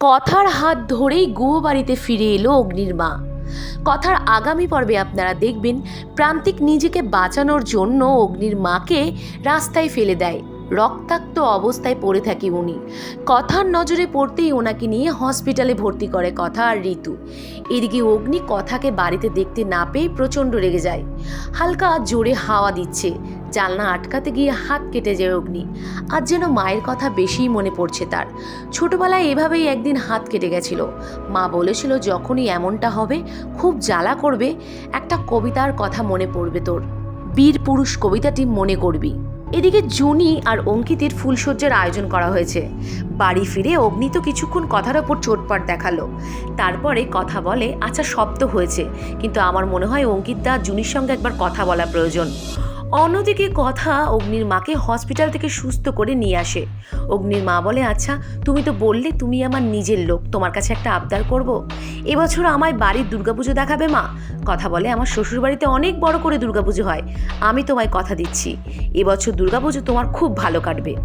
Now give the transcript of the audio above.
কথার হাত ধরেই গুহবাড়িতে ফিরে এলো অগ্নির মা। কথার আগামী পর্বে আপনারা দেখবেন প্রান্তিক নিজেকে বাঁচানোর জন্য অগ্নির মাকে রাস্তায় ফেলে দেয়। রক্তাক্ত অবস্থায় পড়ে থাকে উনি। কথার নজরে পড়তেই ওনাকে নিয়ে হসপিটালে ভর্তি করে কথা আর ঋতু। এদিকে অগ্নি কথাকে বাড়িতে দেখতে না পেয়ে প্রচণ্ড রেগে যায়। হালকা জোরে হাওয়া দিচ্ছে। জানলা আটকাতে গিয়ে হাত কেটে যায় অগ্নি। আজ যেন মায়ের কথা বেশিই মনে পড়ছে তার। ছোটবেলায় এভাবেই একদিন হাত কেটে গেছিল। মা বলেছিল, যখনই এমনটা হবে, খুব জ্বালা করবে, একটা কবিতার কথা মনে পড়বে তোর। বীর পুরুষ কবিতাটি মনে করবি। এদিকে জুনি আর অঙ্কিতের ফুলসজ্জার আয়োজন করা হয়েছে। বাড়ি ফিরে অগ্নি তো কিছুক্ষণ কথার ওপর চোটপাট দেখাল। তারপরে কথা বলে আচ্ছা শব্দ হয়েছে, কিন্তু আমার মনে হয় অঙ্কিত দা জুনির সঙ্গে একবার কথা বলা প্রয়োজন। অন্যদিকে কথা অগ্নির মাকে হসপিটাল থেকে সুস্থ করে নিয়ে আসে। অগ্নির মা বলে আচ্ছা তুমি তো বললে তুমি আমার নিজের লোক, তোমার কাছে একটা আবদার করব। এবছর আমায় বাড়ির দুর্গাপুজো দেখাবে মা? কথা বলে, আমার শ্বশুরবাড়িতে অনেক বড় করে দুর্গাপুজো হয়, আমি তোমায় কথা দিচ্ছি। এবছর দুর্গাপুজো তোমার খুব ভালো কাটবে।